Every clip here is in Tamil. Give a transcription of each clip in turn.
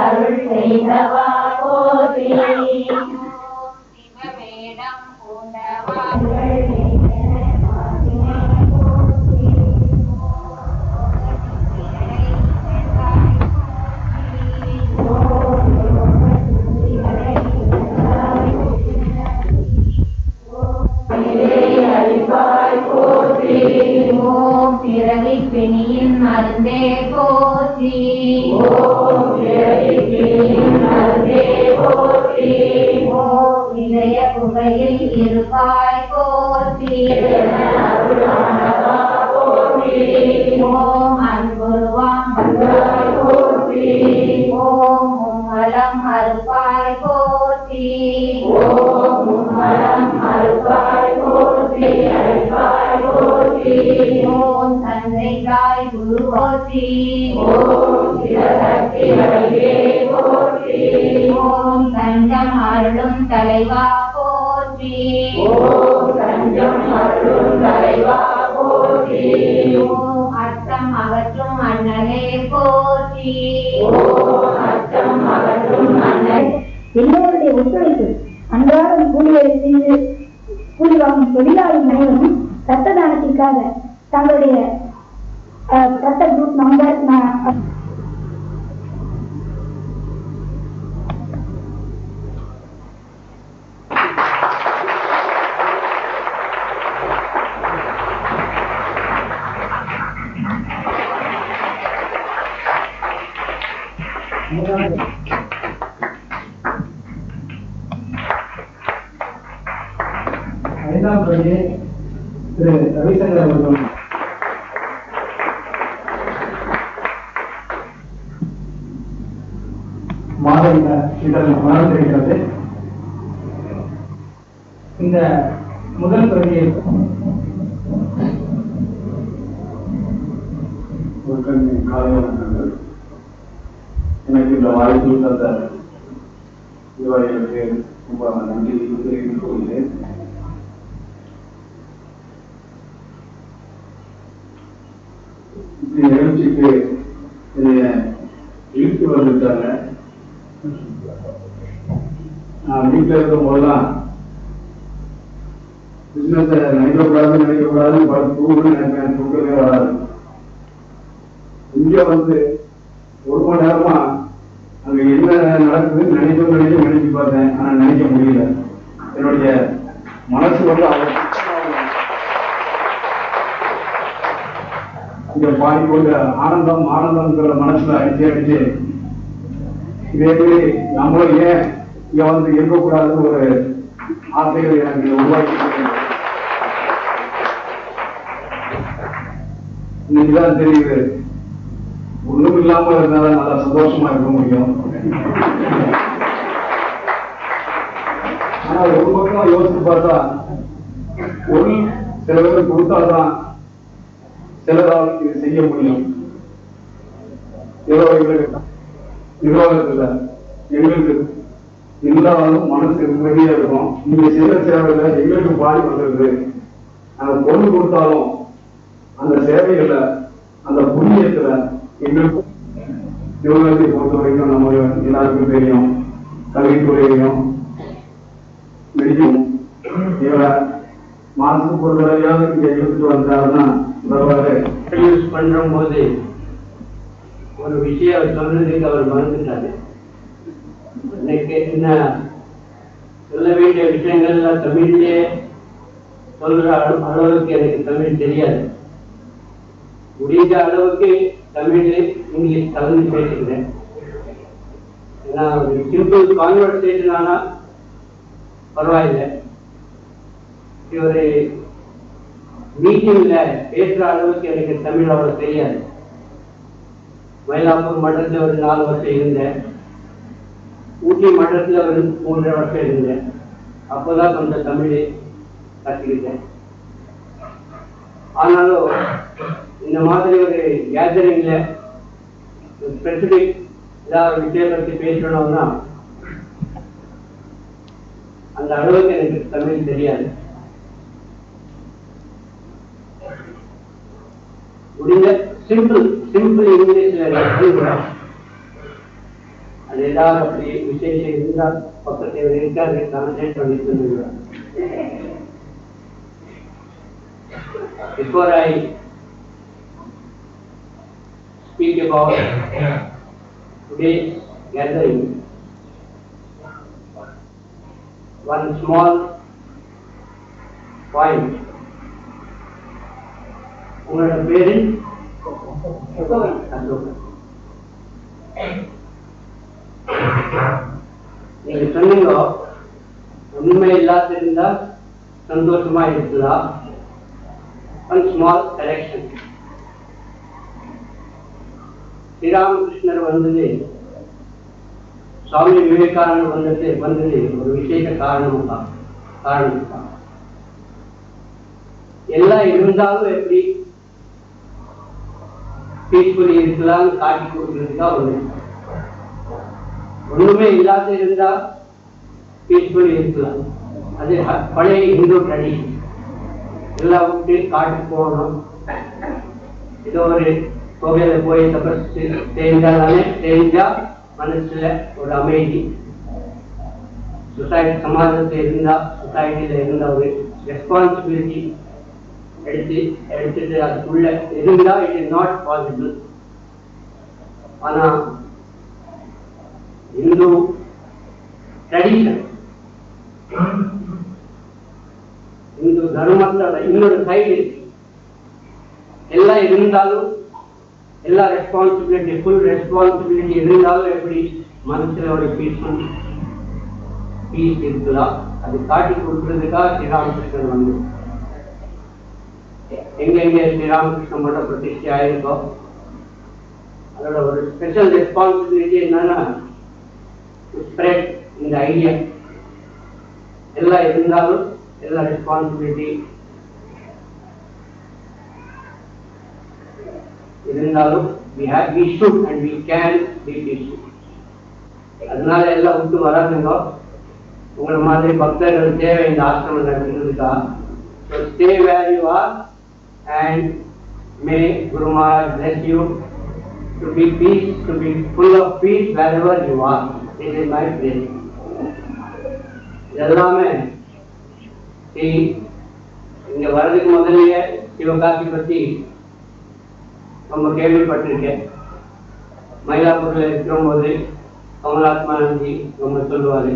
அருள் செய்தவா போற்றி இருப்பாய் தலைவா போற்றி. ஓம் தஞ்சம் அருளும் தலைவா போற்றி ஓம் அர்த்தம் அகற்றும் அண்ணனே போற்றி. ஓம் அர்த்தம் அகற்றும் அண்ணன் எல்லோருடைய ஒத்துழைப்பு அன்றாடம் கூலி செய்து கூலி வாங்கும் தொழிலாளி அனைவரும் ரத்த தானத்திற்காக தங்களுடைய ரத்த குரூப் நம்பர் மாத இதழ் மலர்ந்திருக்கிறது இந்த முதல் பிரதியை எனக்கு இந்த வாய்ப்பு தந்த நிர்வாகிகளுக்கு ரொம்ப நன்றி தெரிவித்துக் கொள்கிறேன். இந்த நிகழ்ச்சிக்கு என்னைய இழுத்து வந்திருக்காங்க நான் வீட்டில் இருக்கும் போதெல்லாம் பிசினஸை நினைக்கக்கூடாது நினைக்கக்கூடாதுன்னு படுத்து தூங்கணும்னு நினைப்பேன் தூக்கமே வராது. இங்க வந்து ஒரு மணி நேரமா அங்க என்ன நடக்குதுன்னு நினைக்கும் நினைக்க நினைச்சு பார்த்தேன் ஆனா நினைக்க முடியல. என்னுடைய மனசு வந்து அவ்வளவு இங்க பாடிக்கொண்டு ஆனந்தம் ஆனந்தம்ங்கிற மனசுல அடிச்சு அடிச்சு இதே மாதிரி நம்மளும் ஏன் இங்க வந்து இருக்கக்கூடாதுன்னு ஒரு ஆசைகள் எனக்கு உருவாக்கி இன்னைக்குதான் தெரியுது. ஒண்ணும் இல்லாம இருந்தாலும் நல்லா சந்தோஷமா இருக்க முடியும். ஆனா ஒரு பக்கம் யோசிச்சு பார்த்தா பொருள் சில பேர் கொடுத்தாதான் சிலரால் இது செய்ய முடியும். ஏதோ நிர்வாகத்துல எங்களுக்கு இருந்தாலும் மனசு நிம்மதியா இருக்கும். நீங்க செய்யற சேவையில எங்களுக்கு பாதி வந்திருக்கு அந்த பொருள் கொடுத்தாலும் அந்த சேவைகள்ல அந்த புண்ணியத்துல எங்களுக்கும் யோகத்தை பொறுத்த வரைக்கும் நம்ம எல்லாருக்கும் தெரியும். கல்வித்துறையிலையும் மெடிக்கும் இவரை மாசத்துக்கு ஒரு தடவையாவது இங்க எடுத்துட்டு வந்தாருன்னா பரவாயில்ல யூஸ் பண்ணும்போது ஒரு விஷயம் சொன்னதுக்கு அவர் மறந்துட்டாரு. எனக்கு என்ன சொல்ல வேண்டிய விஷயங்கள் எல்லாம் தமிழ்லயே சொல்ற அளவுக்கு எனக்கு தமிழ் தெரியாது. முடிந்த அளவுக்கு தமிழ் இங்கிலீஷ் கலந்து பேசுகிறேன் ஏன்னா ஒரு சிம்பிள் கான்வர்சேஷன் ஆனா பரவாயில்லை. ஒரு மீட்டிங்ல பேசுற அளவுக்கு எனக்கு தமிழ் அவ்வளவு தெரியாது. மயிலாப்பூர் மன்றத்துல ஒரு நாலு வருஷம் இருந்தேன். ஊட்டி மன்றத்துல ஒரு மூன்றரை வருஷம் இருந்தேன். அப்போதான் கொஞ்சம் தமிழ் கற்றுக்கிட்டேன் ஆனாலும் இந்த மாதிரி ஒரு கேதரிங்கில் ஸ்பெசிஃபிக் ஏதாவது விஷயம் பற்றி பேசணும்னா அந்த அளவுக்கு எனக்கு தமிழ் தெரியாது. முடிஞ்ச சிம்பிள் சிம்பிள் இங்கிலீஷ்ல அது ஏதாவது அப்படி விசேஷம் இருந்தால் பக்கத்தில் இருக்காது கான்சென்ட் பண்ணி சொல்லுகிறார் Before I speak about today's gathering, one small point. உங்களோட பேரு? நீங்க சொன்னீங்க உண்மை இல்லாத இருந்தா சந்தோஷமா இருக்குதா ஒன் ஸ்மால் கரெக்ஷன் ஸ்ரீராமகிருஷ்ணர் வந்தது. சுவாமி விவேகானந்தர் வந்தது வந்தது ஒரு விசேஷ காரணம் தான் காரணம். தான் எல்லாம் இருந்தாலும் எப்படி பீஸ்ஃபுல்லி இருக்கலாம் காட்டி கொடுக்கறதுக்கா ஒண்ணு. ஒண்ணுமே இல்லாத இருந்தா பீஸ்ஃபுல்லி இருக்கலாம். அது பழைய இந்து ட்ரெடிஷன் எல்லாம் விட்டு காட்டுக்கு போகணும் ஏதோ ஒரு கோவில போய் தபஸ் தெரிஞ்சாலே தெரிஞ்சா மனசுல ஒரு அமைதி. சொசைட்டி சமாஜத்தில் இருந்தா சொசைட்டில இருந்த ஒரு ரெஸ்பான்சிபிலிட்டி எடுத்து எடுத்துட்டு அதுக்குள்ள இருந்தா இட் இஸ் நாட் பாசிபிள் ஆனா இந்து ட்ரெடிஷன் இந்து தர்மத்தோட இன்னொரு சைடு எல்லாம் இருந்தாலும் எல்லா ரெஸ்பான்சிபிலிட்டி ஃபுல் ரெஸ்பான்சிபிலிட்டி இருந்தாலும் எப்படி? மனசுல ஒரு பீஸ்ஃபுல் பீஸ் இருக்குதா? அது காட்டி கொடுக்கறதுக்காக ஸ்ரீராமகிருஷ்ணன் வந்து எங்கெங்க ஸ்ரீராமகிருஷ்ண மடம் பிரதிஷ்டை ஆயிருக்கோ அதோட ஒரு ஸ்பெஷல் ரெஸ்பான்சிபிலிட்டி என்னன்னா ஸ்ப்ரெட் இந்த ஐடியா எல்லாம் இருந்தாலும் எல்லா ரெஸ்பான்சிபிலிட்டி இருந்தாலும் we have we should and we can be peaceful அதனால எல்லாம் விட்டு வராதுங்க உங்களை மாதிரி பக்தர்கள் தேவை இந்த ஆசிரமம் நடக்கிறதுக்கா so stay where you are and may Guru Maharaj bless you to be peace to be full of peace wherever you are. This is my prayer. எல்லாமே இங்க வர்றதுக்கு முதல்லயே சிவகாசி பத்தி ரொம்ப கேள்விப்பட்டிருக்கேன். மயிலாப்பூர்ல இருக்கும்போது கமலாத்மானந்தி ரொம்ப சொல்லுவாரு.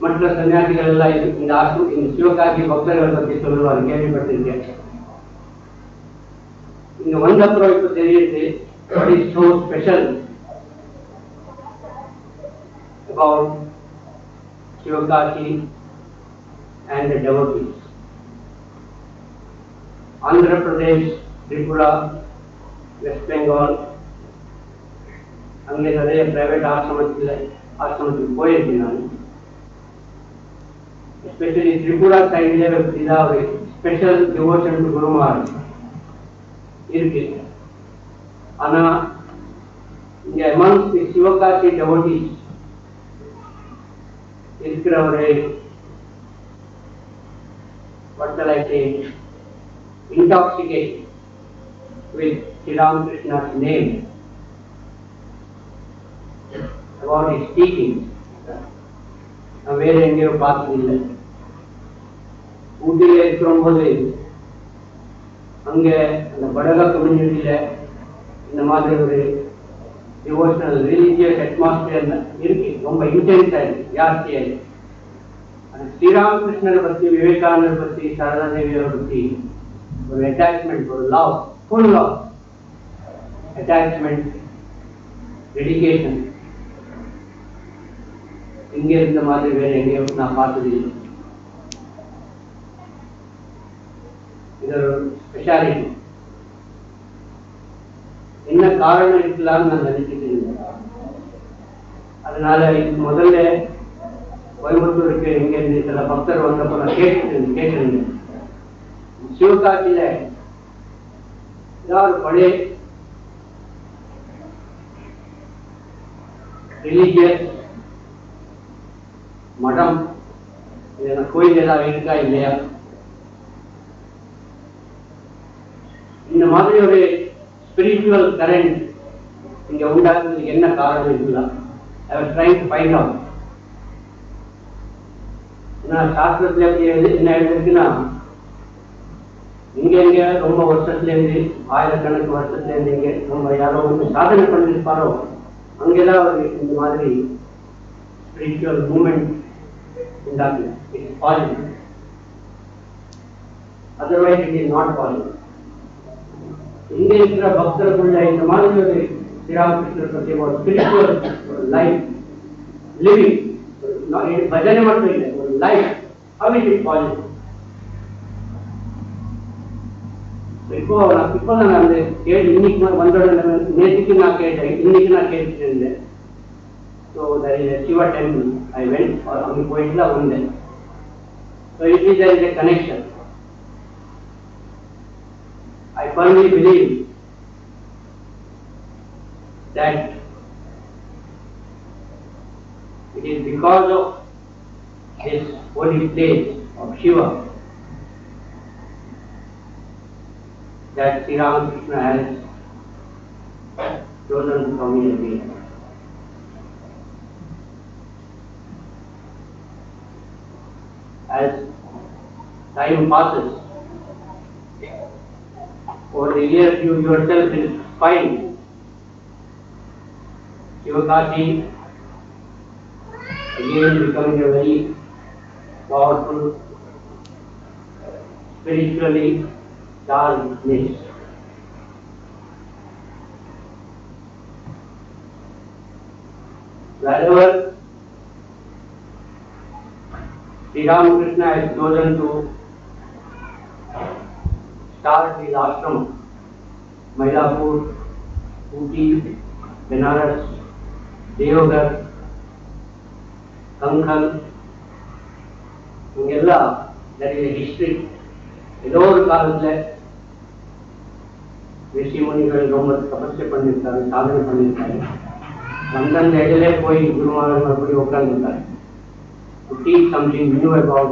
மற்ற சன்னியாசிகள் எல்லாம் இந்த ஆசிரம் இந்த சிவகாசி பக்தர்களை பத்தி சொல்லுவாரு கேள்விப்பட்டிருக்கேன். இங்க வந்தப்புறம் இப்ப தெரியுது what is so special about Shivakasi and the devotees. Andhra Pradesh, Tripura, West Bengal அங்கே நிறைய பிரைவேட் ஆசிரமத்தில் ஆசிரமத்துக்கு போயிருக்கேன் நான் எஸ்பெஷலி திரிபுரா சைடில் இதாக ஒரு ஸ்பெஷல் டிவோஷன் டு குருமார் இருக்கு ஆனா இங்க amongst the சிவகாசி devotees இருக்கிற ஒரு what shall I say intoxication with Sri Ramakrishna's name about his teachings. நான் வேற எங்கேயோ பார்த்ததில்லை ஊட்டியில இருக்கும்போது அங்க அந்த படகா கம்யூனிட்டியில இந்த மாதிரி ஒரு டிவோஷனல் ரிலீஜியஸ் அட்மாஸ்பியர் இருக்கு. ரொம்ப இன்டென்ஸா இருக்கு. ஜாஸ்தியா இருக்கு. ஆனா ஸ்ரீராமகிருஷ்ணரை பத்தி விவேகானந்தர் பத்தி சரதா தேவியோட பத்தி ஒரு அட்டாச்மெண்ட் ஒரு love full love attachment dedication இங்க இருந்த மாதிரி வேற எங்கேயும் நான் பார்த்தது இல்லை இது ஸ்பெஷாலிட்டி என்ன காரணம் இருக்கலாம்னு நான் நினைச்சிட்டு இருந்தேன் அதனால இது முதல்ல கோயம்புத்தூருக்கு இங்க இருந்து சில பக்தர் வந்தப்ப நான் கேட்டு கேட்டிருந்தேன் சிவகாசியில ஏதாவது பழைய ரிலீஜியஸ் மடம் கோயில் ஏதாவது இருக்கா இல்லையா? இந்த மாதிரி ஒரு ஸ்பிரிச்சுவல் கரண்ட் இங்க உண்டாக்குறதுக்கு என்ன காரணம் இதுதான் I was trying சாஸ்திரத்துல எப்படி எழுது என்ன எழுதிருக்குன்னா இங்க எங்க ரொம்ப வருஷத்துல இருந்து ஆயிரக்கணக்கு வருஷத்துல இருந்து இங்க நம்ம யாரோ வந்து சாதனை பண்ணிருப்பாரோ அங்கெல்லாம் ஒரு இந்த மாதிரி ஸ்பிரிச்சுவல் மூமெண்ட் உண்டாக்குது it's possible otherwise it is not possible இங்க இருக்கிற பக்தர்களுள்ள இந்த மாதிரி ஒரு ஸ்ரீராமகிருஷ்ணர் பற்றி ஒரு ஸ்பிரிச்சுவல் ஒரு லைஃப் லிவிங் பஜனை மட்டும் இல்லை ஒரு life how is it possible இப்போ நான் இப்போ நான் அந்த கேள்வி இன்னைக்கு வந்தோட நேற்றுக்கு நான் கேட்டேன் இன்னைக்கு நான் கேட்டுட்டு இருந்தேன் so there is Shiva temple I went அங்கே போயிட்டு தான் வந்தேன் so it is there is a connection I firmly believe that it is because of this holy place of Shiva that Sri Ramakrishna has chosen to come here. As time passes, over the years you yourself will find Shivakati again becoming a very powerful, spiritually dark mist. Wherever Sri Ramakrishna has chosen to start his ashram, Mailapur, Uti, Benares, Deoghar, Kankhal, இங்கெல்லா நிறைய ஹிஸ்டரி ஏதோ ஒரு காலத்துல ரிஷி முனிகள் ரொம்ப தபஸ்ய பண்ணியிருக்காரு சாதனை பண்ணியிருக்காரு அந்தந்த இடத்துல போய் குருமாரன் மறுபடியும் உட்கார்ந்துருக்காரு to teach something new about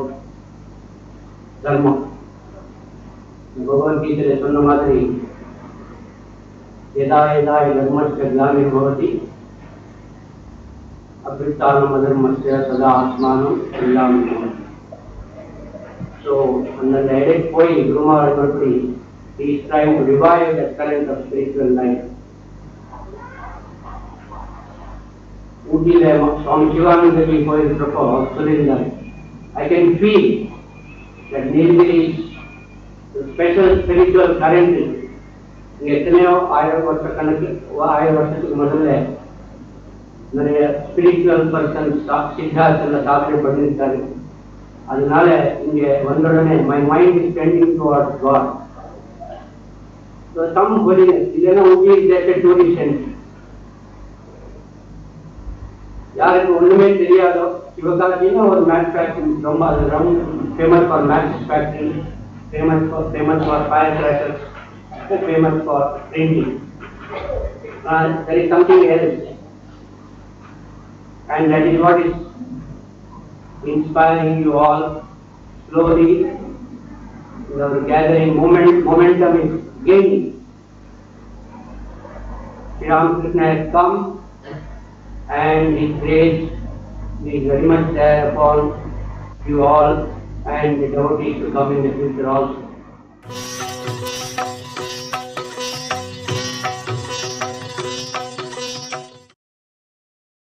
dharma. பகவத்கீதையில சொன்ன மாதிரி यदा यदा धर्मस्य ग्लानिर्भवति अभ्युत्थानम् अधर्मस्य तदा आत्मानं कल्याणं भवति So, அந்தந்த இடைக்கு போய் குருமார் மறுபடி he is trying to revive that current of spiritual life. ஊட்டியில சுவாமி சிவானந்தபி போயிருக்கிறப்போ சொல்லியிருந்தாரு I can feel that Nilgiri special spiritual current இங்க எத்தனையோ ஆயிரம் வருஷ கணக்கு ஆயிரம் வருஷத்துக்கு முதல்ல நிறைய ஸ்பிரிச்சுவல் பர்சன் சித்தார்த்தில் சாதனை பண்ணியிருக்காரு அதனால இங்க வந்த உடனே my mind is tending towards God some holiness இல்லைன்னா ஊட்டி இஸ் டூரிஷன் யாருக்கு ஒண்ணுமே தெரியாதோ சிவகாசின்னு ஒரு மேட்ச் ஃபேக்டரி ரொம்ப அது ரொம்ப famous for match factory famous for, famous for firecrackers, famous for painting. And uh, there is something else, and that is what is inspiring you all. Slowly, the gathering moment, momentum is gaining. Sri Ramakrishna has come, and his grace is very much there upon you all and the devotees to come in the future also.